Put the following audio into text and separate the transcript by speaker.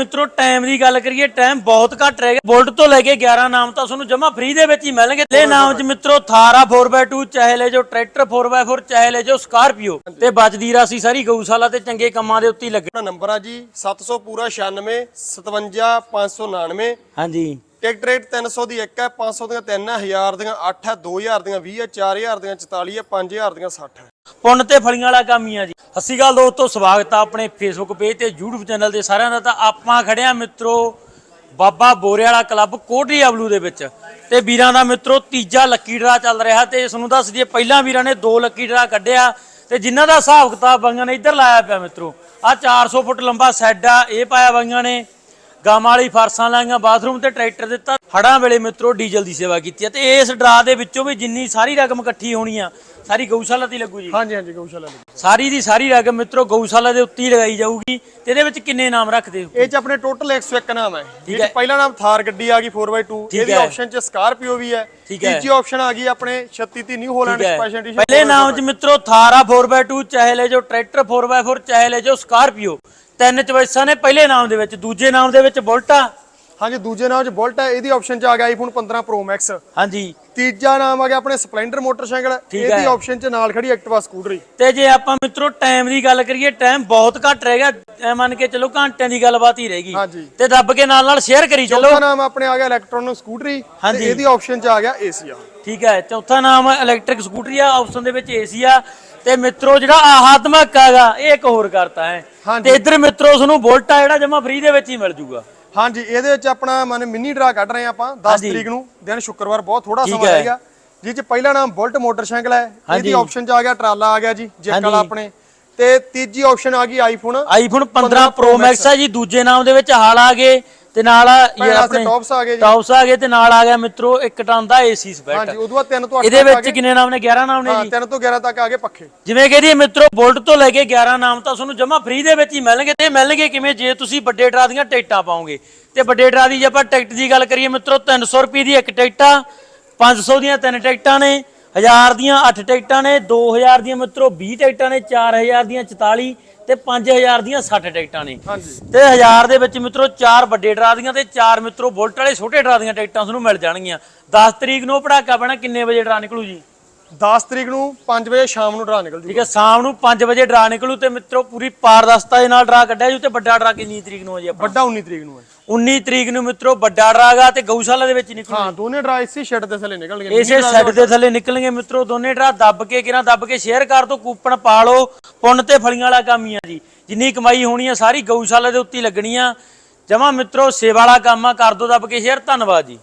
Speaker 1: ਮਿੱਤਰੋ ਟਾਈਮ ਦੀ ਗੱਲ ਕਰੀਏ ਟਾਈਮ ਬਹੁਤ ਘੱਟ ਰਹਿ ਗਿਆ। ਬੁਲਟ ਤੋਂ ਲੈ ਕੇ 11 ਨਾਮ ਤਾਂ ਤੁਹਾਨੂੰ ਜਮਾ ਫ੍ਰੀ ਦੇ ਵਿੱਚ ਹੀ ਮਿਲਣਗੇ। ਇਹ ਨਾਮ ਚ ਮਿੱਤਰੋ ਥਾਰਾ 4x2 ਚਾਹੇ ਲੈ ਜੋ ਟਰੈਕਟਰ 4x4 ਚਾਹੇ ਲੈ ਜੋ ਸਕਾਰਪੀਓ ਤੇ ਬਚਦੀ ਰਾਸੀ ਸਾਰੀ ਗਊਸ਼ਾਲਾ ਤੇ ਚੰਗੇ ਕੰਮਾਂ ਦੇ ਉੱਤੇ ਹੀ ਲੱਗੇ।
Speaker 2: ਆਪਣਾ ਨੰਬਰ ਆ ਜੀ 700 ਪੂਰਾ 96 57 599
Speaker 1: ਹਾਂਜੀ।
Speaker 2: ਟਿਕਟ ਰੇਟ 300 ਦੀ ਇੱਕ ਹੈ 500 ਦੀਆਂ 3 ਹੈ 1000 ਦੀਆਂ 8 ਹੈ 2000 ਦੀਆਂ 20 ਹੈ 4000 ਦੀਆਂ 44 ਹੈ 5000 ਦੀਆਂ 60 ਹੈ।
Speaker 1: ਪੁੰਨ ਤੇ ਫਲੀਆਂ ਵਾਲਾ ਕੰਮ ਹੀ ਆ ਜੀ। ਸਤਿ ਸ਼੍ਰੀ ਅਕਾਲ ਦੋਸਤੋ, ਸਵਾਗਤ ਆ ਆਪਣੇ ਫੇਸਬੁੱਕ ਪੇਜ ਤੇ YouTube ਚੈਨਲ ਤੇ ਸਾਰਿਆਂ ਦਾ। ਤਾਂ ਆਪਾਂ ਖੜਿਆ ਮਿੱਤਰੋ ਬਾਬਾ ਬੋਰੇ ਵਾਲਾ ਕਲੱਬ ਕੋਟਰੀ ਅਬਲੂ ਦੇ ਵਿੱਚ। ਤੇ ਵੀਰਾਂ ਦਾ ਮਿੱਤਰੋ ਤੀਜਾ ਲੱਕੀ ਡਰਾ ਚੱਲ ਰਿਹਾ ਤੇ ਇਸ ਨੂੰ ਦੱਸ ਦਈਏ, ਪਹਿਲਾਂ ਵੀਰਾਂ ਨੇ ਦੋ ਲੱਕੀ ਡਰਾ ਕੱਢਿਆ ਤੇ ਜਿਨ੍ਹਾਂ ਦਾ ਹਿਸਾਬ ਕਿਤਾਬ ਬੰਗਾਂ ਨੇ ਇੱਧਰ ਲਾਇਆ ਪਿਆ ਮਿੱਤਰੋ। ਆ 400 ਫੁੱਟ ਲੰਬਾ ਸੈੱਡ ਆ, ਇਹ ਪਾਇਆ ਬੰਗਾਂ ਨੇ। ਗਾਂ ਵਾਲੀ ਫਰਸਾਂ ਲਾਈਆਂ ਬਾਥਰੂਮ ਤੇ ਟਰੈਕਟਰ ਦਿੱਤਾ। ਹੜਾਂ ਵੇਲੇ ਮਿੱਤਰੋ ਡੀਜ਼ਲ ਦੀ ਸੇਵਾ ਕੀਤੀ ਤੇ ਇਸ ਡਰਾ ਦੇ ਵਿੱਚੋਂ ਵੀ ਜਿੰਨੀ ਸਾਰੀ ਰਕਮ ਇਕੱਠੀ ਹੋਣੀ ਆ ਸਾਰੀ ਗਊਸ਼ਾਲਾ ਤੇ ਹੀ ਲੱਗੂ ਜੀ।
Speaker 2: ਹਾਂਜੀ ਹਾਂਜੀ ਗਊਸ਼ਾਲਾ ਲਈ
Speaker 1: ਸਾਰੀ ਦੀ ਸਾਰੀ ਰਕਮ ਮਿੱਤਰੋ ਗਊਸ਼ਾਲਾ ਦੇ ਉੱਤੇ ਹੀ ਲਗਾਈ ਜਾਊਗੀ ਤੇ ਇਹਦੇ ਵਿੱਚ ਕਿੰਨੇ ਨਾਮ ਰੱਖਦੇ ਹੋ?
Speaker 2: ਇਹ ਚ ਆਪਣੇ ਟੋਟਲ 101 ਨਾਮ ਹੈ।
Speaker 1: ਠੀਕ ਹੈ।
Speaker 2: ਪਹਿਲਾ ਨਾਮ ਥਾਰ ਗੱਡੀ ਆ ਗਈ 4x2
Speaker 1: ਠੀਕ
Speaker 2: ਇਹਦੀ। ਆਪਸ਼ਨ ਚ ਸਕਾਰਪੀਓ ਵੀ ਹੈ।
Speaker 1: ਠੀਕ ਹੈ।
Speaker 2: ਤੀਜੀ ਆਪਸ਼ਨ ਆ ਗਈ ਆਪਣੇ 3630 ਨਿਊ ਹੋਲੈਂਡ। ਸਪੈਸ਼ਲ ਐਡੀਸ਼ਨ
Speaker 1: ਪਹਿਲੇ ਨਾਮ 'ਚ ਮਿੱਤਰੋ ਥਾਰਾ 4x2 ਚਾਹੇ ਲੈ ਜੋ ਟਰੈਕਟਰ 4x4 ਚਾਹੇ ਲੈ ਜੋ ਸਕਾਰਪੀਓ ਤਿੰਨ ਚੋਇਸਾਂ ਨੇ ਪਹਿਲੇ ਨਾਮ ਦੇ ਵਿੱਚ ਦੂਜੇ ਨਾਮ ਦੇ ਵਿੱਚ ਬੁਲਟਾ
Speaker 2: ਹਾਂਜੀ ਦੂਜੇ ਨਾਮ ਚ ਬੁਲਟ ਹੈ ਇਹਦੀ ਆਪਸ਼ਨ ਚ ਆ ਗਿਆ ਆਈਫੋਨ 15 ਪ੍ਰੋ ਮੈਕਸ
Speaker 1: ਹਾਂਜੀ।
Speaker 2: ਤੀਜਾ ਨਾਮ ਆ ਗਿਆ ਆਪਣੇ ਸਪਲੈਂਡਰ ਮੋਟਰਸਾਈਕਲ
Speaker 1: ਠੀਕ
Speaker 2: ਇਹਦੀ। ਆਪਸ਼ਨ ਚ ਨਾਲ ਖੜੀ ਐਕਟਿਵਾ ਸਕੂਟਰੀ।
Speaker 1: ਤੇ ਜੇ ਆਪਾਂ ਮਿੱਤਰੋ ਟਾਈਮ ਦੀ ਗੱਲ ਕਰੀਏ ਟਾਈਮ ਬਹੁਤ ਘੱਟ ਰਹਿ ਗਿਆ। ਐ ਮੰਨ ਕੇ ਚਲੋ ਘੰਟਿਆਂ ਦੀ ਗੱਲਬਾਤ ਹੀ ਰਹਿ ਗਈ।
Speaker 2: ਹਾਂਜੀ।
Speaker 1: ਤੇ ਦੱਬ ਕੇ ਨਾਲ ਨਾਲ ਸ਼ੇਅਰ ਕਰੀ ਚੱਲੋ।
Speaker 2: ਚੌਥਾ ਨਾਮ ਆਪਣੇ ਆ ਗਿਆ ਇਲੈਕਟ੍ਰੋਨਿਕ ਸਕੂਟਰੀ
Speaker 1: ਹਾਂਜੀ।
Speaker 2: ਤੇ ਇਹਦੀ ਆਪਸ਼ਨ ਚ ਆ ਗਿਆ ਏਸੀ ਆ।
Speaker 1: ਠੀਕ ਹੈ ਚੌਥਾ ਨਾਮ ਇਲੈਕਟ੍ਰਿਕ ਸਕੂਟਰੀ ਆ ਆਪਸ਼ਨ ਦੇ ਵਿੱਚ ਏਸੀ ਆ। ਤੇ ਮਿੱਤਰੋ ਜਿਹੜਾ ਆਹਾਤਮਕ ਹੈਗਾ ਇਹ ਇੱਕ ਹੋਰ ਕਰਤਾ ਹੈ
Speaker 2: ਹਾਂਜੀ।
Speaker 1: ਤੇ ਇੱਧਰ ਮਿੱਤਰੋ ਤੁਹਾਨੂੰ ਬੁਲਟ ਆ ਜਿਹੜਾ ਜਮਾ ਫ੍ਰੀ ਦੇ ਵਿੱਚ ਹੀ ਮਿਲ ਜੂਗਾ
Speaker 2: ਹਾਂਜੀ ਇਹਦੇ ਵਿੱਚ ਆਪਣਾ ਮਨ ਮਿੰਨੀ ਡਰਾ ਕੱਢ ਰਹੇ ਹਾਂ ਆਪਾਂ 10
Speaker 1: ਹਾਂਜੀ।
Speaker 2: ਤਰੀਕ ਨੂੰ ਦਿਨ ਸ਼ੁੱਕਰਵਾਰ ਬਹੁਤ ਥੋੜਾ
Speaker 1: ਠੀਕ
Speaker 2: ਸਮਾਂ
Speaker 1: ਹੈ।
Speaker 2: ਰਹੇਗਾ ਜਿਸ ਚ ਪਹਿਲਾ ਨਾਮ ਬੁਲਟ ਮੋਟਰਸਾਈਕਲ ਹੈ ਇਹਦੀ। ਆਪਸ਼ਨ ਚ ਆ ਗਿਆ ਟਰਾਲਾ ਆ ਗਿਆ ਜੀ ਜੈਕ ਵਾਲਾ
Speaker 1: ਹਾਂਜੀ।
Speaker 2: ਆਪਣੇ ਤੇ ਤੀਜੀ ਆਪਸ਼ਨ ਆ ਗਈ ਆਈਫੋਨ
Speaker 1: ਆਈਫੋਨ 15 ਪ੍ਰੋ ਮੈਕਸ ਆ ਜੀ ਦੂਜੇ ਨਾਮ ਦੇ ਵਿੱਚ ਹਾਲ ਆ ਗਏ ਤੇ ਨਾਲ ਆ ਇਹ ਆਪਣੇ
Speaker 2: ਟੌਪਸ ਆ ਗਏ ਜੀ।
Speaker 1: ਟੌਪਸ ਆ ਗਏ ਤੇ ਨਾਲ ਆ ਗਿਆ ਮਿੱਤਰੋ ਇੱਕ ਟਨ ਦਾ ਏਸੀ ਸਪੈਟ
Speaker 2: ਹਾਂਜੀ ਉਦੋਂ ਬਾਅਦ 3 ਤੋਂ 8
Speaker 1: ਇਹਦੇ ਵਿੱਚ ਕਿੰਨੇ ਨਾਮ ਨੇ? 11 ਨਾਮ ਨੇ
Speaker 2: ਹਾਂ
Speaker 1: ਜੀ।
Speaker 2: 3 ਤੋਂ 11 ਤੱਕ ਆ ਗਏ ਪੱਖੇ।
Speaker 1: ਜਿਵੇਂ ਕਿ ਇਹਦੀ ਮਿੱਤਰੋ ਬੁਲਟ ਤੋਂ ਲੈ ਕੇ 11 ਨਾਮ ਤਾਂ ਤੁਹਾਨੂੰ ਜਮਾ ਫ੍ਰੀ ਦੇ ਵਿੱਚ ਹੀ ਮਿਲਣਗੇ ਤੇ ਮਿਲਣਗੇ ਕਿਵੇਂ? ਜੇ ਤੁਸੀਂ ਵੱਡੇ ਡਰਾ ਦੀਆਂ ਟਿਕਟਾਂ ਪਾਓਗੇ। ਤੇ ਵੱਡੇ ਡਰਾ ਦੀ ਜੇ ਆਪਾਂ ਟਿਕਟ ਦੀ ਗੱਲ ਕਰੀਏ ਮਿੱਤਰੋ 300 ਰੁਪਏ ਦੀ ਇੱਕ ਟਿਕਟ ਆ 500 ਦੀਆਂ ਤਿੰਨ ਟਿਕਟਾਂ ਨੇ। 1000 ਦੀਆਂ 8 ਟਿਕਟਾਂ ਨੇ 2000 ਦੀਆਂ ਮਿੱਤਰੋ 20 ਟਿਕਟਾਂ ਨੇ 4000 ਦੀਆਂ 44 ਤੇ 5000 ਦੀਆਂ 60 ਟਿਕਟਾਂ ਨੇ। ਤੇ 1000 ਦੇ ਵਿੱਚ ਮਿੱਤਰੋ ਚਾਰ ਵੱਡੇ ਡਰਾ ਦੀਆਂ ਤੇ ਚਾਰ ਮਿੱਤਰੋ ਬੁਲਟ ਵਾਲੇ ਛੋਟੇ ਡਰਾ ਦੀਆਂ ਟਿਕਟਾਂ ਤੁਹਾਨੂੰ ਮਿਲ ਜਾਣਗੀਆਂ। 10 ਤਰੀਕ ਨੂੰ ਪੜਾਕਾ ਪੈਣਾ ਕਿੰਨੇ ਵਜੇ ਡਰਾ ਨਿਕਲੂ ਜੀ?
Speaker 2: 10 ਤਰੀਕ ਨੂੰ 5 ਵਜੇ ਸ਼ਾਮ ਨੂੰ ਡਰਾ ਨਿਕਲ
Speaker 1: ਠੀਕ
Speaker 2: ਜੂਗਾ
Speaker 1: ਹੈ ਸ਼ਾਮ ਨੂੰ 5 ਵਜੇ ਡਰਾ ਨਿਕਲੂ ਤੇ ਮਿੱਤਰੋ ਪੂਰੀ ਪਾਰਦਸਤਾ ਦੇ ਨਾਲ ਡਰਾ ਕੱਢਿਆ ਜੂ ਤੇ ਵੱਡਾ ਡਰਾ ਕਿੰਨੀ ਤਰੀਕ ਨੂੰ ਹੈ ਜੀ ਆਪਣਾ
Speaker 2: ਵੱਡਾ 19 ਤਰੀਕ ਨੂੰ ਹੈ
Speaker 1: 19 ਤਰੀਕ ਨੂੰ ਮਿੱਤਰੋ ਵੱਡਾ ਡਰਾਗਾ ਤੇ ਗਊਸ਼ਾਲਾ ਦੇ ਵਿੱਚ ਨਿਕਲੂ
Speaker 2: ਹਾਂ ਦੋਨੇ ਡਰਾ ਇਸੇ ਸ਼ੈੱਡ ਦੇ ਥੱਲੇ ਨਿਕਲਣਗੇ
Speaker 1: ਇਸੇ ਸੈੱਟ ਦੇ ਥੱਲੇ ਨਿਕਲਣਗੇ ਮਿੱਤਰੋ ਦੋਨੇ ਡਰਾ ਦੱਬ ਕੇ ਕਿਰਾਂ ਦੱਬ ਕੇ ਸ਼ੇਅਰ ਕਰ ਦੋ ਕੂਪਨ ਪਾ ਲਓ ਪੁੰਨ ਤੇ ਫਲੀਆਂ ਵਾਲਾ ਕੰਮ ਹੀ ਆ ਜੀ। ਜਿੰਨੀ ਕਮਾਈ ਹੋਣੀ ਆ ਸਾਰੀ ਗਊਸ਼ਾਲਾ ਦੇ ਉੱਤੇ ਲੱਗਣੀ ਆ। ਜਮਾ ਮਿੱਤਰੋ ਸੇਵਾ ਵਾਲਾ ਕੰਮ ਆ ਕਰ ਦੋ ਦੱਬ ਕੇ ਸ਼ੇਅਰ ਧੰਨਵਾਦ ਜੀ।